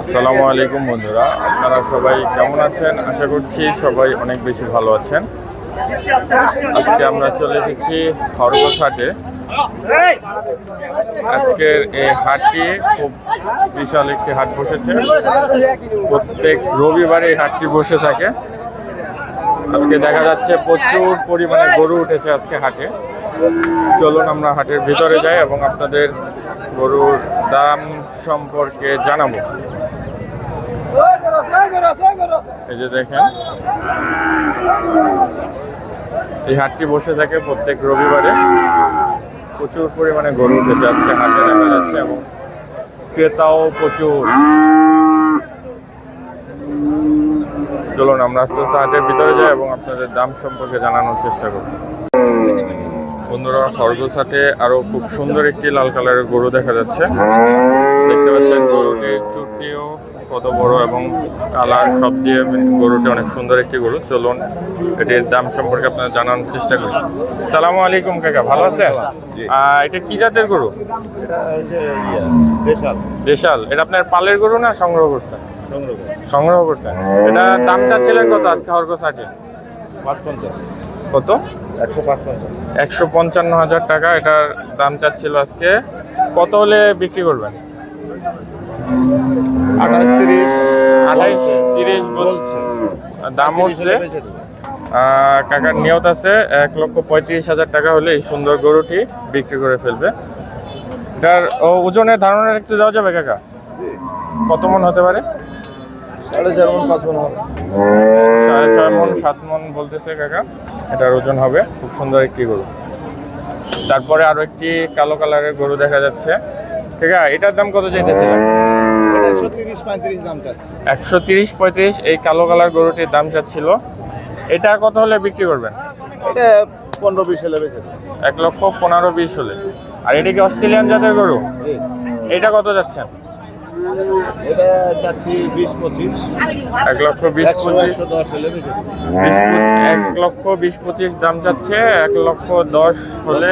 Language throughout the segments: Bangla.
আসসালামু আলাইকুম বন্ধুরা, আপনারা সবাই কেমন আছেন? আশা করছি সবাই অনেক বেশি ভালো আছেন। আজকে আমরা চলে এসেছি খরগোশ হাটে। আজকের এই হাটটি খুব বিশাল একটি হাট বসেছে। প্রত্যেক রবিবারে এই হাটটি বসে থাকে। আজকে দেখা যাচ্ছে প্রচুর পরিমাণে গরু উঠেছে আজকে হাটে। চলুন আমরা হাটের ভিতরে যাই এবং আপনাদের গরুর দাম সম্পর্কে জানাব। এই যে দেখেন। এই হাটটি বসে থাকে প্রত্যেক রবিবারে। প্রচুর পরিমাণে গরু উঠেছে আজকে হাটে দেখা যাচ্ছে এবং ক্রেতাও প্রচুর। চলুন, আমরা আস্তে আস্তে হাটের ভিতরে যাই এবং আপনাদের দাম সম্পর্কে জানানোর চেষ্টা করব। বন্ধুরা খরগোশ হাটে আরও খুব সুন্দর একটি লাল কালারের গরু দেখা যাচ্ছে। দেখতে পাচ্ছেন গরুটির চুটটিও কত বড় এবং কালার সব দিয়ে গরুটি অনেক সুন্দর একটি গরু। চলুন এটির দাম সম্পর্কে আপনারা জানানোর চেষ্টা করি। সালামু আলাইকুম কাকা ভালো আছেন? এটা কি জাতের গরু? এটা দেশাল। দেশাল। এটা আপনার পালের গরু না সংগ্রহ করছেন? সংগ্রহ করছেন। এটা দাম চাচ্ছিলেন কত আজকে পঞ্চাশ। কত? একশো পঞ্চান্ন হাজার টাকা এটার দাম চাচ্ছিল আজকে। কত হলে বিক্রি করবেন? আঠাশ তিরিশ আঠাইশ তিরিশ বল- বলছে। দাম হচ্ছে? কাকার নিয়ত আছে এক লক্ষ পঁয়ত্রিশ হাজার টাকা হলে এই সুন্দর গরুটি বিক্রি করে ফেলবে। এটার ওজনের ধারণা একটু দেওয়া যাবে কাকা? কত মন হতে পারে? সাড়ে চার মন পাঁচ মন হবে। সাড়ে ছয় মন সাত মন বলতেছে কাকা এটার ওজন হবে। খুব সুন্দর একটি গরু। তারপরে আরও একটি কালো কালারের গরু দেখা যাচ্ছে। ঠিক আছে এটার দাম কত চাইতেছিলেন একশো তিরিশ পঁয়ত্রিশ এই কালো কালার গরুটির দাম চাচ্ছিল। এটা কত হলে বিক্রি করবেন? এটা পনেরো বিশ হলে বেচে এক লক্ষ পনেরো বিশ হলে। আর এটা কি অস্ট্রেলিয়ান জাতের গরু? এটা কত যাচ্ছেন? এটা চাচ্ছি বিশ পঁচিশ। এক লক্ষ বিশ পঁচিশ। এক লক্ষ বিশ পঁচিশ দাম যাচ্ছে এক লক্ষ দশ হলে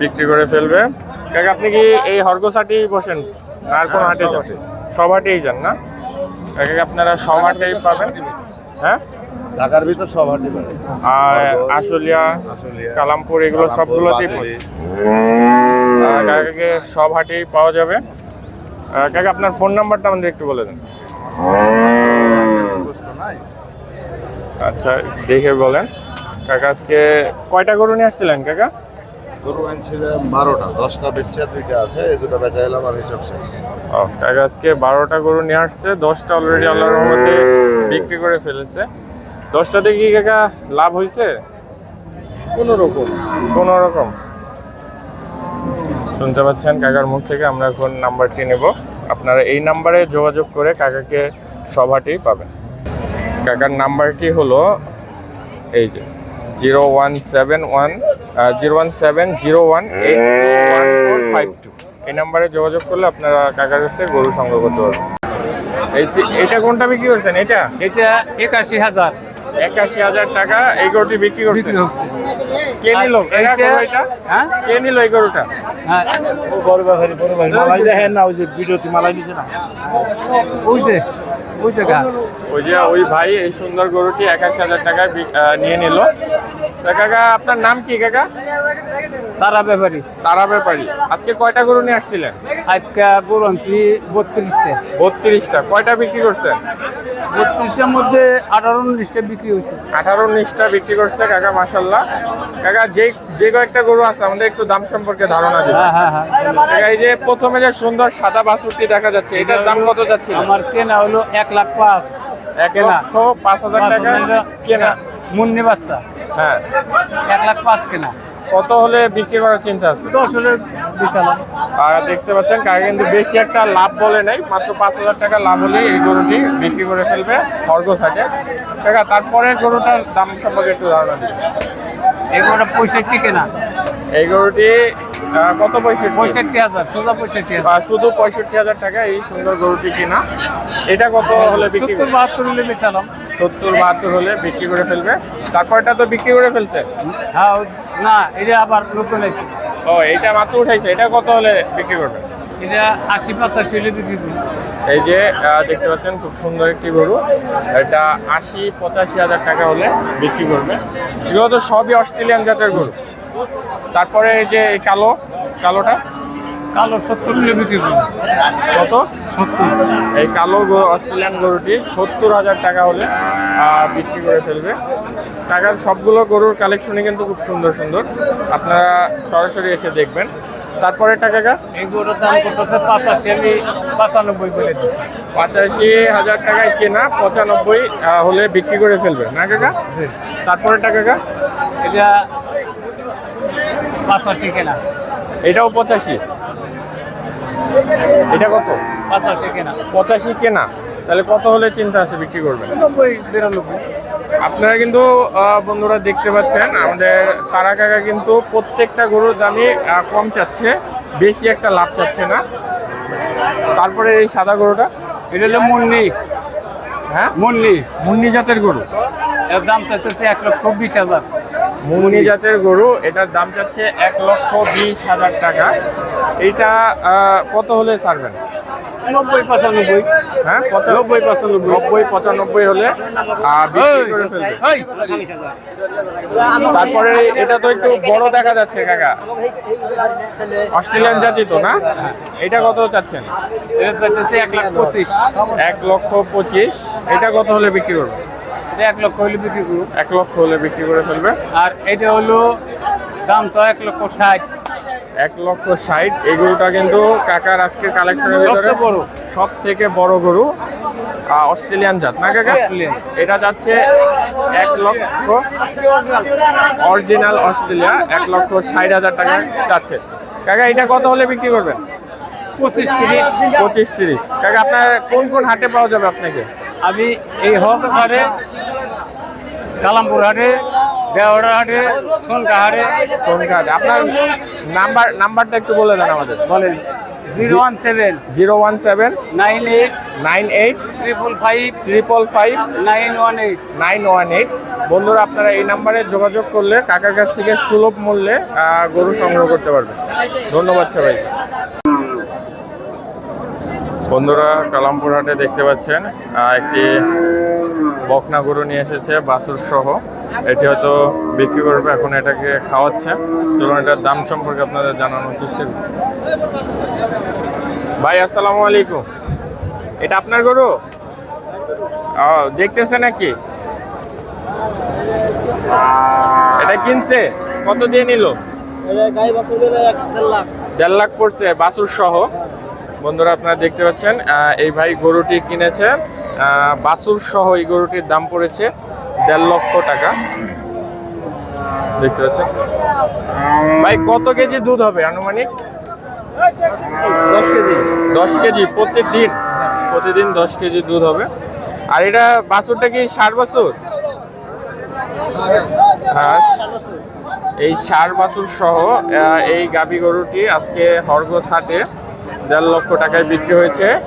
বিক্রি করে ফেলবে। কাকা আপনি কি এই হরগোস হাটেই বসেন আর কোন হ্যাঁ, হাটে সব যান? সব হাটেই যান না? কাকা আপনারা সব হাটেই পাবেন? হ্যাঁ? ঢাকার ভিতর সব হাঁটি আর আশুলিয়া কালামপুর এগুলো সবগুলোতেই কাকাকে সব হাটেই পাওয়া যাবে। কাকা আপনার ফোন নাম্বারটা আমাদের একটু বলে দেন। আচ্ছা দেখে বলেন। কাকা আজকে কয়টা গরু নিয়ে আসছিলেন কাকা? গরু আনছিলাম বারোটা দশটা বেচছে দুইটা আছে এই দুটো বেচা এলাম আর হিসাব শেষ। ও কাকা আজকে বারোটা গরু নিয়ে আসছে দশটা অলরেডি আল্লাহর রহমতে বিক্রি করে ফেলেছে। দশটাতে কি কাকা লাভ হয়েছে? কোনো রকম। কোনো রকম। শুনতে পাচ্ছেন কাকার মুখ থেকে আমরা এখন নাম্বারটি নেব। আপনারা এই নাম্বারে যোগাযোগ করে কাকাকে সভাটি পাবেন। কাকার নাম্বারটি হলো এই যে zero one seven one zero one seven zero one eight one four five two. এই নাম্বারে যোগাযোগ করলে আপনারা কাকার কাছ থেকে গরু সংগ্রহ করতে পারবেন। এটা কোনটা বিক্রি করছেন? এটা? এটা একাশি হাজার। একাশি হাজার টাকা এই গরুটি বিক্রি করছেন? কে নিল? হ্যাঁ? কে নিল এই গরুটা? বড় ব্যাপারী বড় ভাই মালাই দেখেন না ওই যে ভিডিওতে মালাই না ওই যে ওই ভাই এই সুন্দর গরুটি একাশি হাজার টাকায় নিয়ে নিল। কাকা আপনার নাম কি কাকা? তারা ব্যাপারী। তারা ব্যাপারী। আজকে কয়টা গরু নিয়ে আসছিলেন? আজকে গরু আনছি বত্রিশটা। বত্রিশটা। কয়টা বিক্রি করছেন? বত্রিশের মধ্যে আঠারো উনিশটা বিক্রি হয়েছে। আঠারো উনিশটা বিক্রি করছে কাকা মাসাল্লাহ কাকা যে যে কয়েকটা গরু আছে আমাদের একটু দাম সম্পর্কে ধারণা দিন। হ্যাঁ হ্যাঁ হ্যাঁ। কাকা, এই যে প্রথমে যে সুন্দর সাদা বাছুরটি দেখা যাচ্ছে এটার দাম কত যাচ্ছে? আমার কেনা হলো এক লাখ পাঁচ। এক। লক্ষ পাঁচ হাজার টাকা কেনা। মুন্নি বাচ্চা। হ্যাঁ। এক লাখ পাঁচ কেনা। কত হলে বিক্রি করার চিন্তা আছে? দশ হলে আর দেখতে পাচ্ছেন কাকা কিন্তু বেশি একটা লাভ বলে নাই মাত্র পাঁচ হাজার টাকা লাভ হলে এই গরুটি বিক্রি করে ফেলবে খরগোশ হাটে। কাকা তারপরে গরুটার দাম সম্পর্কে একটু ধারণা দিন। এগুলো পঁয়ষট্টি কেনা। এই গরুটি কত পঁয়ষট্টি? পঁয়ষট্টি হাজার সোজা পঁয়ষট্টি হাজার। শুধু পঁয়ষট্টি হাজার টাকা এই সুন্দর গরুটি কিনা এটা কত হলে বিক্রি বাহাত্তর হলে বেচালাম সত্তর বাহাত্তর হলে বিক্রি করে ফেলবে। তারপরটা তো বিক্রি করে ফেলছে। হ্যাঁ না এটা আবার নতুন আছে ও এইটা মাত্র উঠাইছে। এটা কত হলে বিক্রি করবে? এটা আশি পঁচাশি হলে বিক্রি এই যে দেখতে পাচ্ছেন খুব সুন্দর একটি গরু। এটা আশি পঁচাশি হাজার টাকা হলে বিক্রি করবে। এগুলো তো সবই অস্ট্রেলিয়ান জাতের গরু। তারপরে এই যে কালো কালোটা? কালো সত্তর হলে বিক্রি করব কত? সত্তর। এই কালো অস্ট্রেলিয়ান গরুটি সত্তর হাজার টাকা হলে বিক্রি করে ফেলবে। টাকার সবগুলো গরুর কালেকশনই কিন্তু খুব সুন্দর সুন্দর। আপনারা সরাসরি এসে দেখবেন। তারপরে টাকা এই গরুর দাম করতেছে পাঁচাশি আমি পাঁচানব্বই বলে দিচ্ছি পঁচাশি হাজার টাকায় কেনা পঁচানব্বই হলে বিক্রি করে ফেলবে। না কাকা? তারপরে টাকা এটা পাঁচাশি কেনা। এটাও পঁচাশি? এটা কত? পাঁচাশি কেনা। পঁচাশি কেনা। তাহলে কত হলে চিন্তা আছে বিক্রি করবেন? নব্বই বিরানব্বই। আপনারা কিন্তু বন্ধুরা দেখতে পাচ্ছেন আমাদের তারা কাকা কিন্তু প্রত্যেকটা গরুর দামই কম চাচ্ছে বেশি একটা লাভ চাচ্ছে না। তারপরে এই সাদা গরুটা? এটা হলো মুন্নি। হ্যাঁ? মুন্নি। মুন্নি জাতের গরু। এর দাম চাচ্ছে এক লক্ষ বিশ হাজার। মুন্নি জাতের গরু এটার দাম চাচ্ছে এক লক্ষ বিশ হাজার টাকা। এইটা কত হলে ছাড়বেন? নব্বই পঁচানব্বই। হ্যাঁ? পঁচা- নব্বই পঁচানব্বই। নব্বই পঁচানব্বই হলে তারপরে এটা তো একটু বড় দেখা যাচ্ছে কাকা। অস্ট্রেলিয়ান জাতি তো না? এটা কত চাচ্ছেন? এটা চাইতেছে এক লাখ পঁচিশ। এক লক্ষ পঁচিশ। এটা কত হলে বিক্রি করবে এটা এক লক্ষ হলে বিক্রি করব। এক লক্ষ হলে বিক্রি করে ফেলবে। আর এটা হলো দাম চাও এক লক্ষ ষাট। এক লক্ষ ষাট এই গরুটা কিন্তু কাকার আজকের কালেকশনের ভিতরে বড়। সব থেকে বড় গরু অস্ট্রেলিয়ান জাত না কাকা। এটা যাচ্ছে এক লক্ষ। অরিজিনাল অস্ট্রেলিয়া এক লক্ষ ষাট হাজার টাকা যাচ্ছে। কাকা এটা কত হলে বিক্রি করবেন? পঁচিশ তিরিশ। পঁচিশ তিরিশ। কাকা আপনার কোন কোন হাটে পাওয়া যাবে আপনাকে? আমি এই হক হাটে কালামপুর হাটে দেওয়ার হাটে সোনকা হাটে সোনঘাট আপনার নাম্বার নাম্বারটা একটু বলে দেন আমাদের। বলেন। Zero one seven. Zero one seven. Nine eight. Nine eight. Triple five. Triple five. Nine one eight. Nine one eight. বন্ধুরা আপনারা এই নাম্বারে যোগাযোগ করলে কাকার কাছ থেকে সুলভ মূল্যে গরু সংগ্রহ করতে পারবেন। ধন্যবাদ সবাই বন্ধুরা কালামপুর হাটে দেখতে পাচ্ছেন একটি বকনা গরু নিয়ে এসেছে বাছুর সহ। এটি হয়তো বিক্রি করবে এখন এটাকে খাওয়াচ্ছে। চলুন এটার দাম সম্পর্কে আপনাদের জানানোর চেষ্টা ভাই আসসালামু আলাইকুম। এটা আপনার গরু? দেখতেছে নাকি? এটা কিনছে? কত দিয়ে নিল? দেড় লাখ। পড়ছে বাসুর সহ। বন্ধুরা, আপনারা দেখতে পাচ্ছেন এই ভাই গরুটি কিনেছে বাছুর সহ এই গরুটির দাম পড়েছে দেড় লক্ষ টাকা। দেখতে পাচ্ছেন? ভাই, কত কেজি দুধ হবে আনুমানিক? দশ কেজি দশ কেজি প্রতিদিন প্রতিদিন দশ কেজি দুধ হবে। আর এটা বাছুরটা কি ষাট বছর? হ্যাঁ এই ষাট বাছুর সহ এই গাবি গরুটি আজকে হরগোস হাটে দেড় লক্ষ টাকায় বিক্রি হয়েছে।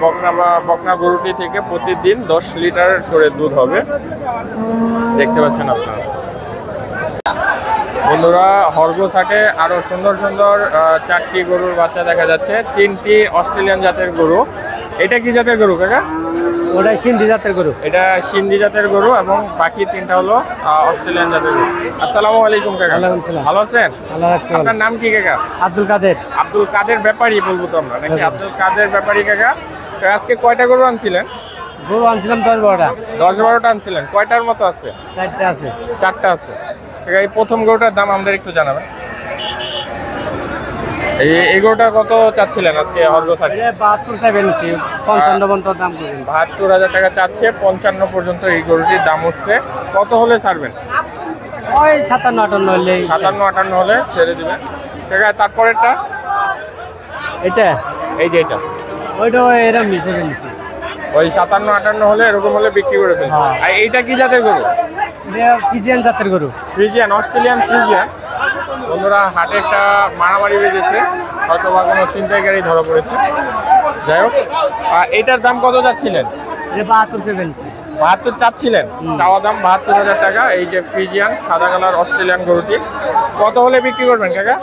বকনা বা- বকনা গরুটি থেকে প্রতিদিন দশ লিটার করে দুধ হবে। দেখতে পাচ্ছেন আপনারা। বন্ধুরা, হরগোস হাটে আরও সুন্দর সুন্দর চারটি গরুর বাচ্চা দেখা যাচ্ছে। তিনটি অস্ট্রেলিয়ান জাতের গরু। এটা কি জাতের গরু, কাকা? ওটাই সিন্ধি জাতের গরু। এটা সিন্ধি জাতের গরু এবং বাকি তিনটা হলো অস্ট্রেলিয়ান জাতের গরু। আসসালামু আলাইকুম কাকা। ভালো আছেন। আপনার নাম কি কাকা? আব্দুল কাদের। আব্দুল কাদের ব্যাপারী বলব তো আমরা নাকি হ্যাঁ। আব্দুল কাদের ব্যাপারী কাকা? তো আজকে কয়টা গরু আনছিলেন? গরু আনছিলাম দশ বারোটা। দশ বারোটা আনছিলেন। কয়টার মতো আছে? চারটে আছে। চারটা আছে। এই প্রথম গরুটার দাম আমাদের একটু জানাবেন। এই এই কত চাচ্ছিলেন আজকে হরগো সাথে বাহাত্তর পঞ্চান্ন পঞ্চান্ন দাম বাহাত্তর হাজার টাকা চাচ্ছে পঞ্চান্ন পর্যন্ত এই গরুটির দাম উঠছে। কত হলে ছাড়বেন? ওই সাতান্ন আটান্ন হলে সাতান্ন আটান্ন হলে ছেড়ে দিবেন। কাকা তারপরেরটা? এটা এই যে এটা ওইটা এরকম মিশে ওই সাতান্ন আটান্ন হলে এরকম হলে বিক্রি করে ফেলবে হ্যাঁ। আর এইটা কি জাতের গরু? এটা পিজিয়ান জাতের গরু। Friesian Australian Friesian. বন্ধুরা হাটে একটা মারামারি বেজেছে হয়তো বা কোনো ছিনতাইকারী ধরা পড়েছে। যাই হোক আর এইটার দাম কত যাচ্ছিলেন বাহাত্তর বাহাত্তর চাচ্ছিলেন? চাওয়া দাম বাহাত্তর হাজার টাকা। এই যে ফ্রিজিয়ান সাদা কালার অস্ট্রেলিয়ান গরুটি। কত হলে বিক্রি করবেন কাকা?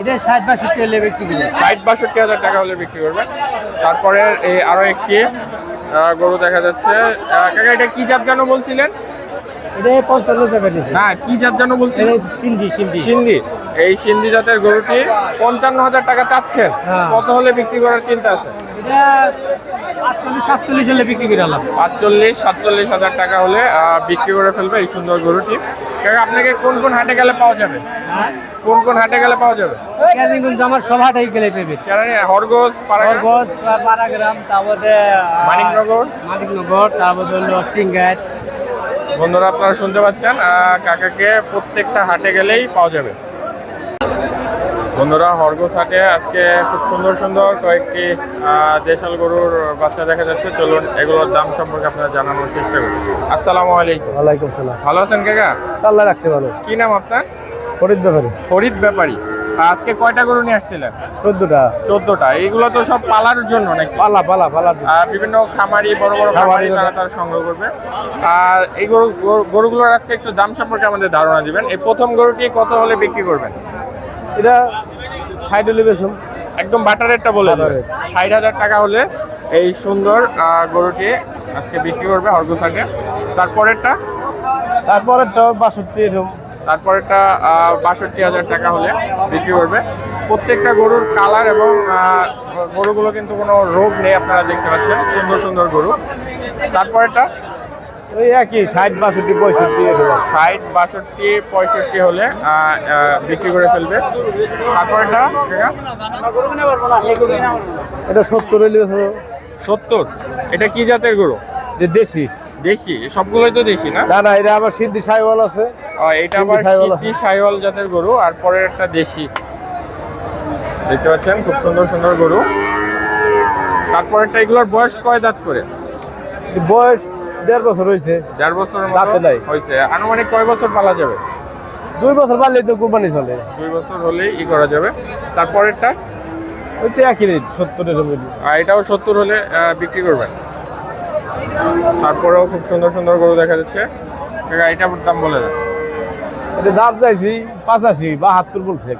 এটা ষাট বা সত্তর হলে বিক্রি করে ষাট বাষট্টি হাজার টাকা হলে বিক্রি করবেন। তারপরে এই আরও একটি গরু দেখা যাচ্ছে। কাকা এটা কি জাত যেন বলছিলেন? এটা পঞ্চান্ন টাকা নিচ্ছে হ্যাঁ কি জাত যেন বলছিলেন সিন্ধি সিন্ধি। সিন্ধি। এই সিন্ধি জাতের গরুটি পঞ্চান্ন হাজার টাকা চাচ্ছেন। হ্যাঁ। কত হলে বিক্রি করার চিন্তা আছে? এটা আটচল্লিশ সাতচল্লিশ হলে বিক্রি করে আলাম পাঁচচল্লিশ সাতচল্লিশ হাজার টাকা হলে বিক্রি করে ফেলবে এই সুন্দর গরুটি। কাকা আপনাকে কোন কোন হাটে গেলে পাওয়া যাবে? কোন কোন হাটে গেলে পাওয়া যাবে? ক্যারিগঞ্জ আমার সব হাটাই গেলে পেবে। কেন হরগোজ পাড়াগ্রাম? তারপরে মানিকনগর? মানিকনগর তারপরে হলো বন্ধুরা আপনারা শুনতে পাচ্ছেন কাকাকে প্রত্যেকটা হাটে গেলেই পাওয়া যাবে। বন্ধুরা হরগোস হাটে আজকে খুব সুন্দর সুন্দর কয়েকটি দেশাল গরুর বাচ্চা দেখা যাচ্ছে। চলুন এগুলোর দাম সম্পর্কে আপনারা জানানোর চেষ্টা করুন আসসালামু আলাইকুম। ওয়ালাইকুম সালাম। ভালো আছেন কাকা? আল্লাহ রাখছে ভালো। কি নাম আপনার? ফরিদ ব্যাপারে। ফরিদ ব্যাপারী। আজকে কয়টা গরু নিয়ে আসছিলেন? চোদ্দটা। চোদ্দটা। এইগুলো তো সব পালার জন্য নাকি? পালা পালা পালা আর বিভিন্ন খামারি বড় বড় খামারি তারা তারা সংগ্রহ করবে। আর এই গরু গরু- গরুগুলোর আজকে একটু দাম সম্পর্কে আমাদের ধারণা দিবেন। এই প্রথম গরুটি কত হলে বিক্রি করবেন? এটা সাইড এলিভেশন একদম বাটার রেটটা বলে ষাট হাজার টাকা হলে এই সুন্দর গরুটি আজকে বিক্রি করবে হরগোসাকে তারপরেরটা? তারপরে তো বাষট্টি এরকম। তারপরেরটা বাষট্টি হাজার টাকা হলে বিক্রি করবে। প্রত্যেকটা গরুর কালার এবং গরুগুলো কিন্তু কোনো রোগ নেই আপনারা দেখতে পাচ্ছেন সুন্দর সুন্দর গরু। তারপরেরটা? ওই একই ষাট বাষট্টি পঁয়ষট্টি ষাট বাষট্টি পঁয়ষট্টি হলে বিক্রি করে ফেলবে। তারপরেটা এটা সত্তর এলিভেশন সত্তর? এটা কি জাতের গরু? এটা দেশি। দেশি? সবগুলোই তো দেশি না? না না এটা আবার সিদ্ধি সাইওয়াল আছে। এটা আবার। সিদ্ধি সাইওয়াল জাতের গরু আর পরের একটা দেশি। দেখতে পাচ্ছেন খুব সুন্দর সুন্দর গরু। তারপরেরটা এগুলোর বয়স কয় দাঁত করে? বয়স দেড় বছর হয়েছে। দেড় বছরের দাঁতে মতো নাই। হয়েছে। আনুমানিক কয় বছর পালা যাবে? দুই বছর পারলেই তো কোরবানি চলে। দুই বছর হলেই ই করা যাবে। তারপরেরটা? ওইটা একই রেট সত্তর এরকম আর এটাও সত্তর হলে বিক্রি করবেন। তারপরেও খুব সুন্দর সুন্দর গরু দেখা যাচ্ছে। কাকা, দাম বলে দেন। এটা দাম চাইছি পাঁচাশি বাহাত্তর বলছে।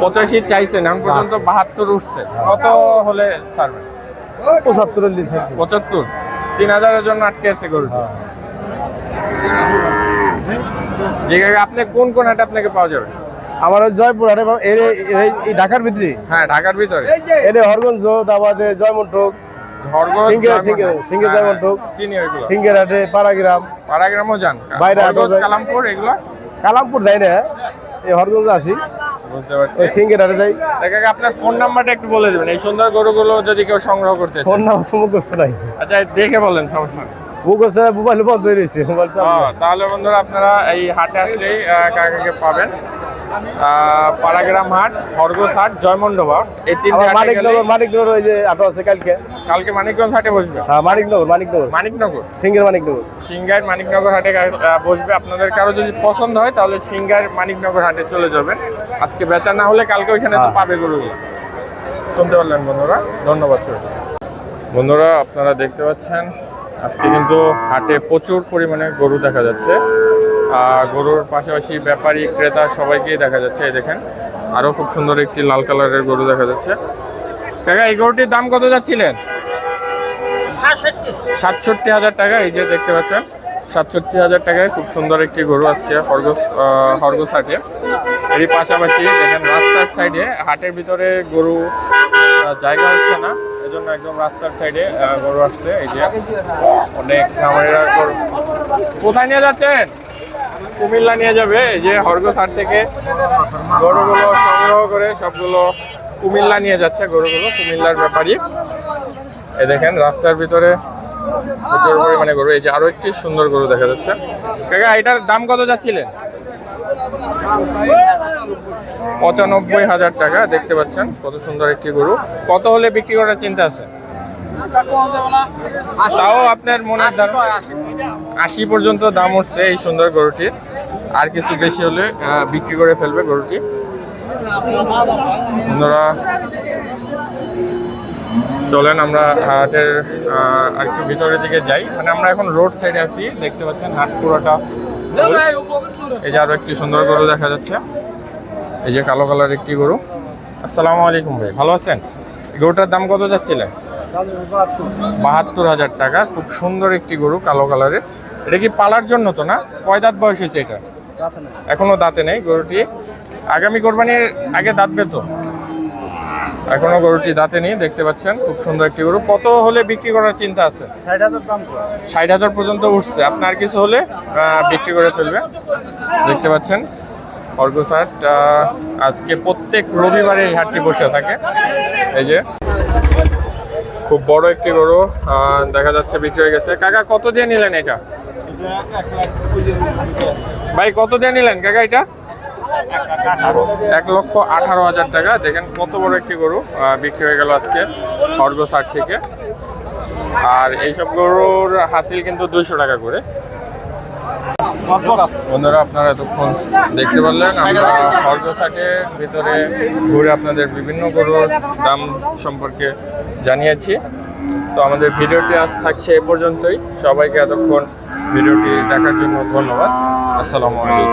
পঁচাশি চাইছেন এখন পর্যন্ত বাহাত্তর উঠছে। কত হলে ছাড়বেন পঁচাত্তর পঁচাত্তর? তিন হাজারের জন্য আটকে আছে গরুটি। কাকা, আপনি কোন কোন হাটে আপনাকে পাওয়া যাবে? আমার ওই জয়পুর হাটে এই- ঢাকার ভিতরে। হ্যাঁ ঢাকার ভিতরে। এর হরগঞ্জ তারপরে জয়মন্টক হ্যাঁ, চিনি ওইগুলো। সিঙ্গের হাটে পাড়াগ্রাম। পাড়াগ্রামও যান। বাইরে কালামপুর এগুলো? কালামপুর যাই না এই হরগঞ্জ আসি। বুঝতে পারছি। সিঙ্গের হাটে যাই। আপনার ফোন নাম্বারটা একটু বলে দেবেন। এই সুন্দর গরুগুলো যদি কেউ সংগ্রহ করতে ফোন নাম্বার তো মুখ নাই। আচ্ছা দেখে বলেন সমস্যা মোবাইল বন্ধ হয়ে রয়েছে মোবাইল তাহলে বন্ধুরা আপনারা এই হাটে আসলেই কাকাকে পাবেন। পাড়াগ্রাম হাট খরগোশ হাট জয়মন্ডবা এই তিনটে মানিকনগর মানিকনগর ওই যে আটো আছে কালকে। কালকে মানিকগঞ্জ হাটে বসবে? হ্যাঁ মানিকনগর মানিকনগর। মানিকনগর? সিঙ্গের মানিকনগর। সিংগার মানিকনগর হাটে বসবে। আপনাদের কারও যদি পছন্দ হয় তাহলে সিংগার মানিকনগর হাটে চলে যাবেন। আজকে বেচা না হলে কালকে ওইখানে তো হ্যাঁ। পাবে গরুগুলো। শুনতে পারলেন বন্ধুরা? ধন্যবাদ বন্ধুরা আপনারা দেখতে পাচ্ছেন আজকে কিন্তু হাটে প্রচুর পরিমাণে গরু দেখা যাচ্ছে। আর গরুর পাশাপাশি ব্যাপারী ক্রেতা সবাইকেই দেখা যাচ্ছে এই দেখেন। আরও খুব সুন্দর একটি লাল কালারের গরু দেখা যাচ্ছে। কাকা এই গরুটির দাম কত যাচ্ছিলেন? সাতষট্টি। হাজার টাকা এই যে দেখতে পাচ্ছেন। সাতষট্টি হাজার টাকায় খুব সুন্দর একটি গরু আজকে খরগোশ আহ, খরগোশ হাটে। এরই পাশাপাশি দেখেন রাস্তার সাইডে হাটের ভিতরে গরু জায়গা হচ্ছে না। এজন্য একদম রাস্তার সাইডে গরু আসছে। এই যে অনেক খামারিরা কোথায় নিয়ে যাচ্ছেন? কুমিল্লা নিয়ে যাবে। এই যে হাট থেকে গরুগুলো সংগ্রহ করে সবগুলো কুমিল্লা নিয়ে যাচ্ছে গরুগুলো, কুমিল্লার ব্যাপারই এই দেখেন, রাস্তার ভিতরে প্রচুর পরিমাণে গরু। এই যে আরও একটি সুন্দর গরু দেখা যাচ্ছে। কাকা, এটার দাম কত যাচ্ছিলেন? পঁচানব্বই হাজার টাকা দেখতে পাচ্ছেন কত সুন্দর একটি গরু। কত হলে বিক্রি করার চিন্তা আছে? তাও আপনার দাম আশি পর্যন্ত দাম উঠছে এই সুন্দর গরুটি আর কিছু বেশি হলে বিক্রি করে ফেলবে গরুটি। বন্ধুরা চলেন আমরা হাটের আহ, আর একটু ভিতরের দিকে যাই। মানে আমরা এখন রোড সাইডে আছি দেখতে পাচ্ছেন হাট পুরোটা। এই যে আরও একটি সুন্দর গরু দেখা যাচ্ছে। এই যে কালো কালার একটি গরু। আসসালামু আলাইকুম ভাই ভালো আছেন? গরুটার দাম কত যাচ্ছিলেন? বাহাত্তর হাজার টাকা খুব সুন্দর একটি গরু কালো কালারের। এটা কি পালার জন্য তো না? কয় দাঁত বয়স হয়েছে এটা? এখনও দাঁতে নেই গরুটি। আগামী কোরবানির আগে দাঁতবে তো এখনও গরুটি দাঁতে নেই দেখতে পাচ্ছেন খুব সুন্দর একটি গরু। কত হলে বিক্রি করার চিন্তা আছে? ষাট হাজার পর্যন্ত উঠছে। আপনার কিছু হলে বিক্রি করে ফেলবে। দেখতে পাচ্ছেন অর্গস হাট আজকে প্রত্যেক রবিবারে এই হাটটি বসে থাকে। এই যে খুব বড় একটি গরু দেখা যাচ্ছে বিক্রি হয়ে গেছে। কাকা কত দিয়ে নিলেন এটা? ভাই কত দিয়ে নিলেন? কাকা এটা? এক লক্ষ আঠারো হাজার টাকা। দেখেন কত বড় একটি গরু বিক্রি হয়ে গেল আজকে খরগোশ হাট থেকে। আর এইসব গরুর হাসিল কিন্তু দুইশো টাকা করে। বন্ধুরা, আপনারা এতক্ষণ দেখতে পারলেন, আমরা হাটের ভিতরে ঘুরে আপনাদের বিভিন্ন গরুর দাম সম্পর্কে জানিয়েছি। তো আমাদের ভিডিওটি আজ থাকছে এ পর্যন্তই। সবাইকে এতক্ষণ ভিডিওটি দেখার জন্য ধন্যবাদ। আসসালামু আলাইকুম।